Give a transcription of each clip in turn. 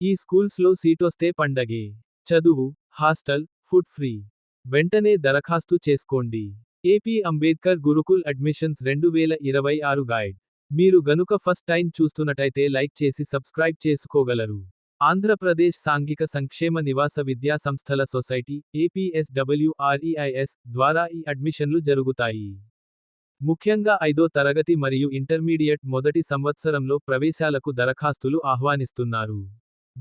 ఈ స్కూల్స్లో సీటొస్తే పండగే. చదువు హాస్టల్ ఫుడ్ ఫ్రీ. వెంటనే దరఖాస్తు చేసుకోండి. ఏపీ అంబేద్కర్ గురుకుల్ అడ్మిషన్స్ రెండు వేల ఇరవై ఆరు గైడ్. మీరు గనుక ఫస్ట్ టైం చూస్తున్నట్టయితే లైక్ చేసి సబ్స్క్రైబ్ చేసుకోగలరు. ఆంధ్రప్రదేశ్ సాంఘిక సంక్షేమ నివాస విద్యా సంస్థల సొసైటీ ఏపీఎస్డబ్ల్యూఆర్ఈఐఎస్ ద్వారా ఈ అడ్మిషన్లు జరుగుతాయి. ముఖ్యంగా ఐదో తరగతి మరియు ఇంటర్మీడియట్ మొదటి సంవత్సరంలో ప్రవేశాలకు దరఖాస్తులు ఆహ్వానిస్తున్నారు.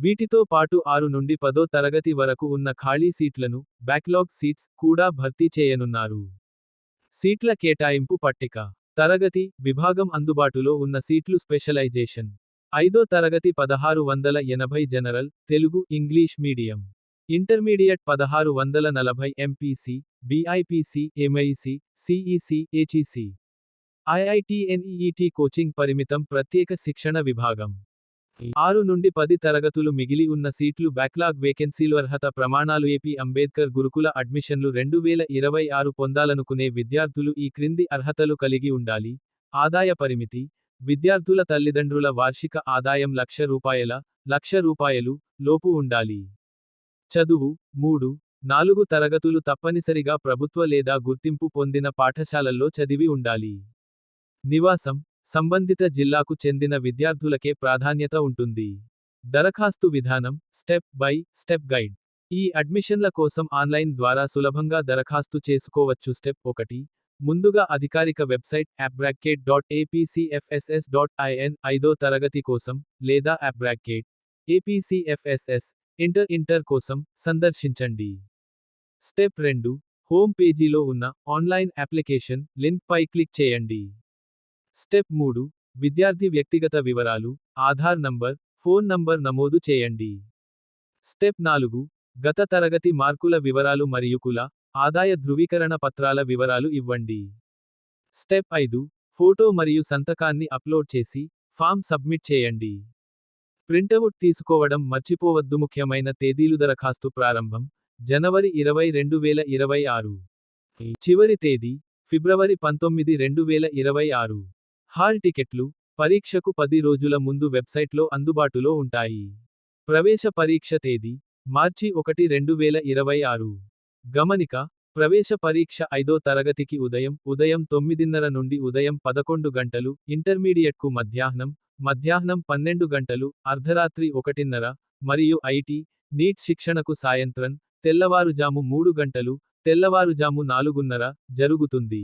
వీటితో పాటు ఆరు నుండి పదో తరగతి వరకు ఉన్న ఖాళీ సీట్లను బ్యాక్లాగ్ సీట్స్ కూడా భర్తీ చేయనున్నారు. సీట్ల కేటాయింపు పట్టిక. తరగతి విభాగం అందుబాటులో ఉన్న సీట్లు స్పెషలైజేషన్. ఐదో తరగతి పదహారు వందల ఎనభై general Telugu English medium. Intermediate పదహారు వందల నలభై MPC BiPC MEC CEC HEC IIT NEET coaching పరిమితం ప్రత్యేక శిక్షణ విభాగం. ఆరు నుండి పది తరగతులు మిగిలి ఉన్న సీట్లు బ్యాక్లాగ్ వేకెన్సీలు అర్హత ప్రమాణాలు ఏపీ అంబేద్కర్ గురుకుల అడ్మిషన్లు రెండు వేల ఇరవై ఆరు పొందాలనుకునే విద్యార్థులు ఈ క్రింది అర్హతలు కలిగి ఉండాలి. ఆదాయ పరిమితి విద్యార్థుల తల్లిదండ్రుల వార్షిక ఆదాయం లక్ష రూపాయల లక్ష రూపాయలు లోపు ఉండాలి. చదువు మూడు నాలుగు తరగతులు తప్పనిసరిగా ప్రభుత్వ లేదా గుర్తింపు పొందిన పాఠశాలల్లో చదివి ఉండాలి. నివాసం సంబంధిత జిల్లాకు చెందిన విద్యార్థులకే ప్రాధాన్యత ఉంటుంది. దరఖాస్తు విధానం స్టెప్ బై స్టెప్ గైడ్. ఈ అడ్మిషన్ల కోసం ఆన్లైన్ ద్వారా సులభంగా దరఖాస్తు చేసుకోవచ్చు. స్టెప్ ఒకటి ముందుగా అధికారిక వెబ్సైట్ అబ్రాకెట్ డాట్ ఏపీసీఎఫ్ఎస్ఎస్ డాట్ ఐఎన్ ఐదో తరగతి కోసం లేదా అబ్రాకెట్ ఏపీసీఎఫ్ఎస్ఎస్ ఇంటర్ ఇంటర్ కోసం సందర్శించండి. స్టెప్ రెండు హోమ్ పేజీలో ఉన్న ఆన్లైన్ అప్లికేషన్ లింక్పై క్లిక్ చేయండి. స్టెప్ మూడు విద్యార్థి వ్యక్తిగత వివరాలు ఆధార్ నంబర్ ఫోన్ నంబర్ నమోదు చేయండి. స్టెప్ నాలుగు గత తరగతి మార్కుల వివరాలు మరియు కుల ఆదాయ ధృవీకరణ పత్రాల వివరాలు ఇవ్వండి. స్టెప్ ఐదు ఫోటో మరియు సంతకాన్ని అప్లోడ్ చేసి ఫామ్ సబ్మిట్ చేయండి. ప్రింటవుట్ తీసుకోవడం మర్చిపోవద్దు ముఖ్యమైన తేదీలు దరఖాస్తు ప్రారంభం జనవరి ఇరవై రెండు వేల ఇరవై ఆరు. చివరి తేదీ ఫిబ్రవరి పంతొమ్మిది రెండు వేల ఇరవై ఆరు. హాల్ టికెట్లు పరీక్షకు పది రోజుల ముందు వెబ్సైట్లో అందుబాటులో ఉంటాయి. ప్రవేశ పరీక్ష తేదీ మార్చి ఒకటి రెండు వేల ఇరవై ఆరు. గమనిక ప్రవేశ పరీక్ష ఐదో తరగతికి ఉదయం ఉదయం తొమ్మిదిన్నర నుండి ఉదయం పదకొండు గంటలు ఇంటర్మీడియట్కు మధ్యాహ్నం మధ్యాహ్నం పన్నెండు గంటలు అర్ధరాత్రి ఒకటిన్నర మరియు ఐటీ నీట్ శిక్షణకు సాయంత్రం తెల్లవారుజాము మూడు గంటలు తెల్లవారుజాము నాలుగున్నర జరుగుతుంది.